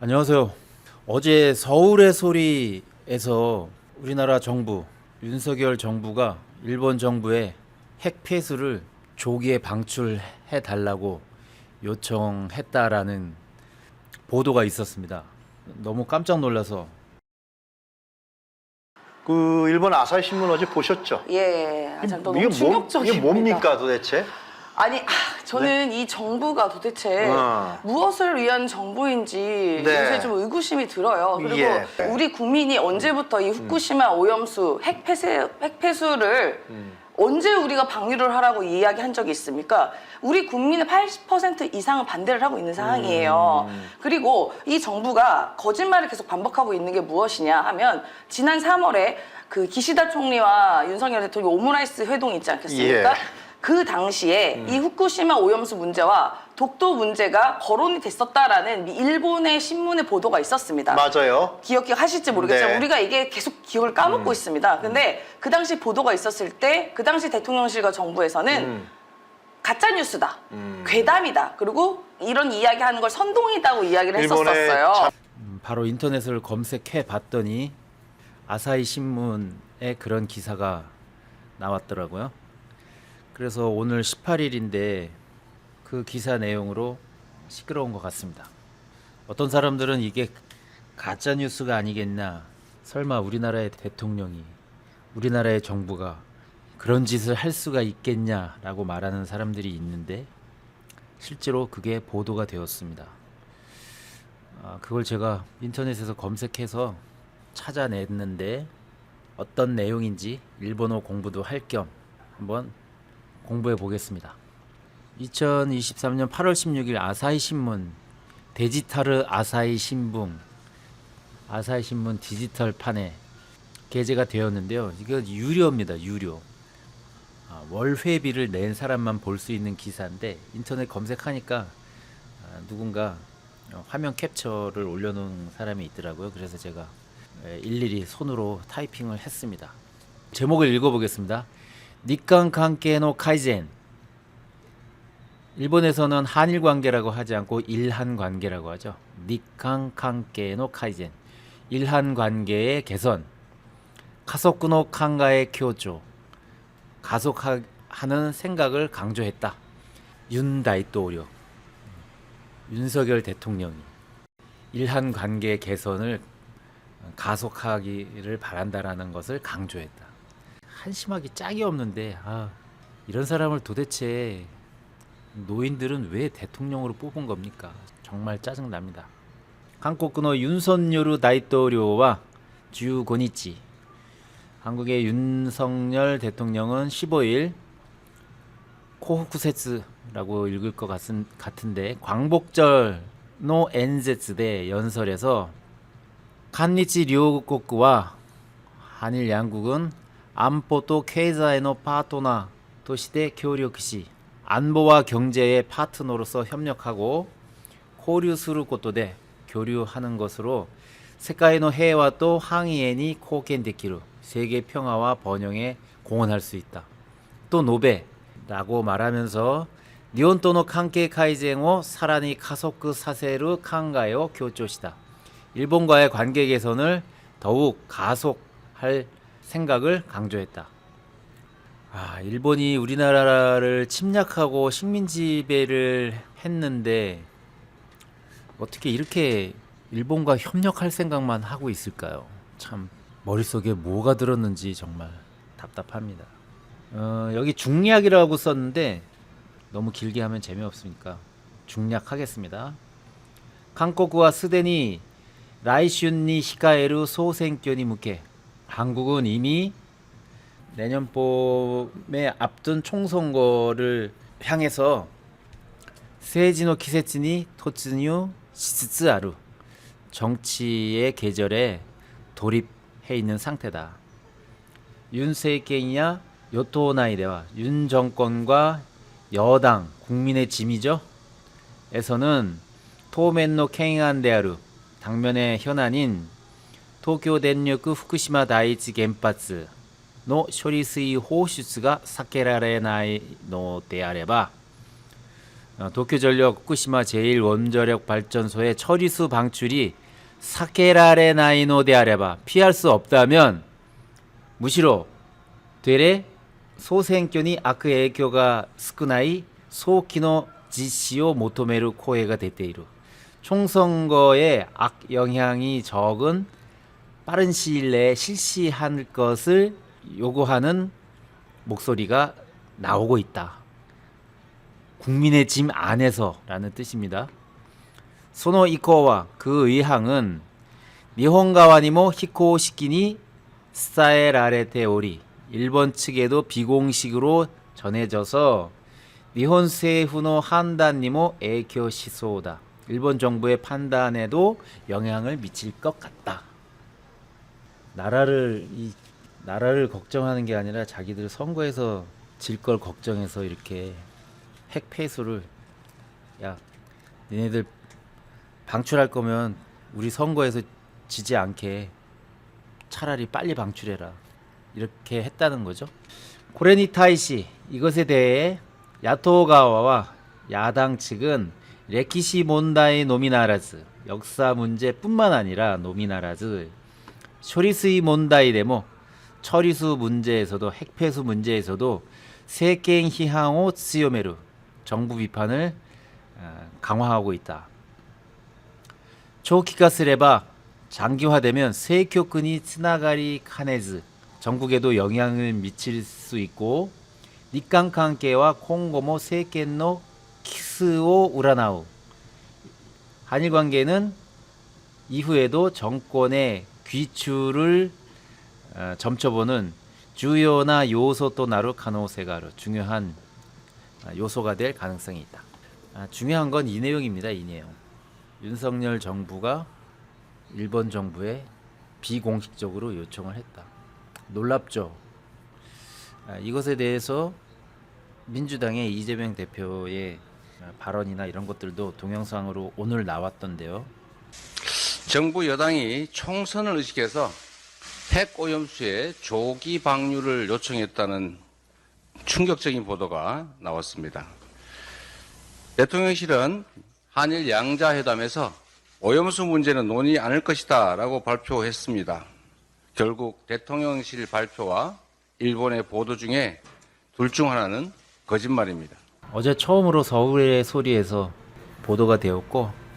안녕하세요. 어제 서울의 소리에서 우리나라 정부 윤석열 정부가 일본 정부에 핵 폐수를 조기에 방출해 달라고 요청했다라는 보도가 있었습니다. 너무 깜짝 놀라서 그 일본 아사히 신문 어제 보셨죠? 예, 아, 참 너무 이게, 뭐, 충격적입니다. 이게 뭡니까 도대체? 아니, 아, 저는 이 정부가 도대체 어. 무엇을 위한 정부인지 네. 요새 좀 의구심이 들어요. 그리고 예. 우리 국민이 언제부터 이 후쿠시마 오염수 핵 폐수, 핵 폐수를 음. 언제 우리가 방류를 하라고 이야기한 적이 있습니까? 우리 국민의 80% 이상은 반대를 하고 있는 상황이에요. 음. 그리고 이 정부가 거짓말을 계속 반복하고 있는 게 무엇이냐 하면 지난 3월에 그 기시다 총리와 윤석열 대통령 오므라이스 회동이 있지 않겠습니까? 예. 그 당시에 이 후쿠시마 오염수 문제와 독도 문제가 거론이 됐었다라는 미- 일본의 신문의 보도가 있었습니다. 맞아요. 기억 하실지 모르겠지만 네. 우리가 이게 계속 기억을 까먹고 있습니다. 근데 그 당시 보도가 있었을 때 그 당시 대통령실과 정부에서는 음. 가짜 뉴스다, 음. 괴담이다, 그리고 이런 이야기하는 걸 선동이다고 이야기를 일본의 했었었어요. 참- 음, 바로 인터넷을 검색해 봤더니 아사히 신문에 그런 기사가 나왔더라고요. 그래서 오늘 18일인데 그 기사 내용으로 시끄러운 것 같습니다. 어떤 사람들은 이게 가짜 뉴스가 아니겠나. 설마 우리나라의 대통령이 우리나라의 정부가 그런 짓을 할 수가 있겠냐라고 말하는 사람들이 있는데 실제로 그게 보도가 되었습니다. 아, 그걸 제가 인터넷에서 검색해서 찾아냈는데 어떤 내용인지 일본어 공부도 할 겸 한번 공부해 보겠습니다. 2023년 8월 16일 아사히 신문 데지타르 아사히 신분 아사히 신문 디지털 판에 게재가 되었는데요. 이거 유료입니다. 유료. 아, 월회비를 낸 사람만 볼 수 있는 기사인데 인터넷 검색하니까 아, 누군가 어, 화면 캡처를 올려놓은 사람이 있더라고요. 그래서 제가 에, 일일이 손으로 타이핑을 했습니다. 제목을 읽어보겠습니다. 니칸 관계노 카이젠. 일본에서는 한일 관계라고 하지 않고 일한 관계라고 하죠. 니칸 관계노 카이젠. 일한 관계의 개선. 가속구노 칸가의 교조. 가속하는 생각을 강조했다. 윤 다이또오려. 윤석열 대통령이 일한 관계 개선을 가속하기를 바란다라는 것을 강조했다. 한심하기 짝이 없는데 아, 이런 사람을 도대체 노인들은 왜 대통령으로 뽑은 겁니까? 정말 짜증 납니다. 한국의 윤석열 다이토료와 주고니치 한국의 윤석열 대통령은 15일 코후쿠세츠라고 읽을 것 같은, 같은데 광복절 노 엔제츠대 연설에서 한니치 료국과 한일 양국은 안보 또経済の 파토나 도시대協力し 안보와 경제의 파트너로서 협력하고 고류する ことで 교류하는 것으로 세계의 해와 또 항의에貢献できる 세계 평화와 번영에 공헌할 수 있다. 또 노베라고 말하면서 니온토의 관계改善を 사란이 가속 사세를 칸가요 교조시다. 일본과의 관계 개선을 더욱 가속할 생각을 강조했다. 아, 일본이 우리나라를 침략하고 식민 지배를 했는데 어떻게 이렇게 일본과 협력할 생각만 하고 있을까요? 참 머릿속에 뭐가 들었는지 정말 답답합니다. 어, 여기 중략이라고 썼는데 너무 길게 하면 재미없으니까 중략하겠습니다. 한국과 스데니 라이슌니 히카에르 소생견이 묵해 한국은 이미 내년 봄에 앞둔 총선거를 향해서 세지노 키세츠니 토츠뉴 시츠아루 정치의 계절에 돌입해 있는 상태다. 윤세이켄이야 요토나이데와 윤 정권과 여당 국민의 짐이죠. 에서는 토멘노 켄안데아루 당면의 현안인 도쿄電力 후쿠시마 다이치原発の処理水放出が避けられないのであれば 어, 도쿄전력 후쿠시마 제1원자력 발전소의 처리수 방출이 사케라레 나이노 데 아레바 피할 수 없다면 무시로 되레 소생견이 아크 에교가 스쿠나이 소키노 지시오 모토메르 코에가 데테이루 총선거에 악 영향이 적은 빠른 시일 내에 실시할 것을 요구하는 목소리가 나오고 있다. 국민의 짐 안에서라는 뜻입니다. 소노 이코와 그 의항은 니혼가와니모 히코 시키니 스타에라레테 오리 일본 측에도 비공식으로 전해져서 니혼 세후노 한단니모 에이쿄 시소다 일본 정부의 판단에도 영향을 미칠 것 같다. 나라를 이 나라를 걱정하는 게 아니라 자기들 선거에서 질 걸 걱정해서 이렇게 핵 폐수를 야 니네들 방출할 거면 우리 선거에서 지지 않게 차라리 빨리 방출해라 이렇게 했다는 거죠. 고레니타이시 이것에 대해 야토가와와 야당 측은 레키시 몬다이 노미나라즈 역사 문제뿐만 아니라 노미나라즈 쇼리스이 몬다이 데모 처리수 문제에서도 핵폐수 문제에서도 세켄 히항오 츠요메루 정부 비판을 어, 강화하고 있다. 초기가 쓰레바 장기화되면 세교근이 스나가리 카네즈 전국에도 영향을 미칠 수 있고 니칸칸케와 콩고모 세켄노 키스오 우라나우 한일 관계는 이후에도 정권의 귀추를 어, 점쳐보는 주요나 요소 또 나루 카노 세가르 중요한 아, 요소가 될 가능성이 있다. 아, 중요한 건 이 내용입니다. 이 내용. 윤석열 정부가 일본 정부에 비공식적으로 요청을 했다. 놀랍죠. 아, 이것에 대해서 민주당의 이재명 대표의 아, 발언이나 이런 것들도 동영상으로 오늘 나왔던데요. 정부 여당이 총선을 의식해서 핵 오염수의 조기 방류를 요청했다는 충격적인 보도가 나왔습니다. 대통령실은 한일 양자회담에서 오염수 문제는 논의 않을 것이다 라고 발표했습니다. 결국 대통령실 발표와 일본의 보도 중에 둘 중 하나는 거짓말입니다. 어제 처음으로 서울의 소리에서 보도가 되었고 어,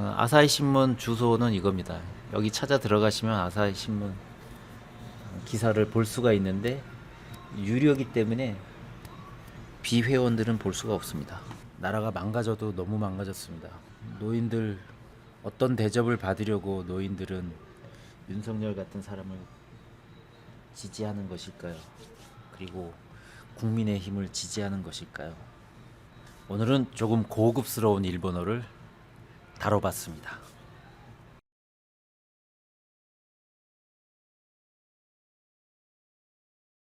아사히 신문 주소는 이겁니다. 여기 찾아 들어가시면 아사히 신문 기사를 볼 수가 있는데 유료이기 때문에 비회원들은 볼 수가 없습니다. 나라가 망가져도 너무 망가졌습니다. 노인들 어떤 대접을 받으려고 노인들은 윤석열 같은 사람을 지지하는 것일까요? 그리고 국민의 힘을 지지하는 것일까요? 오늘은 조금 고급스러운 일본어를 다뤄봤습니다.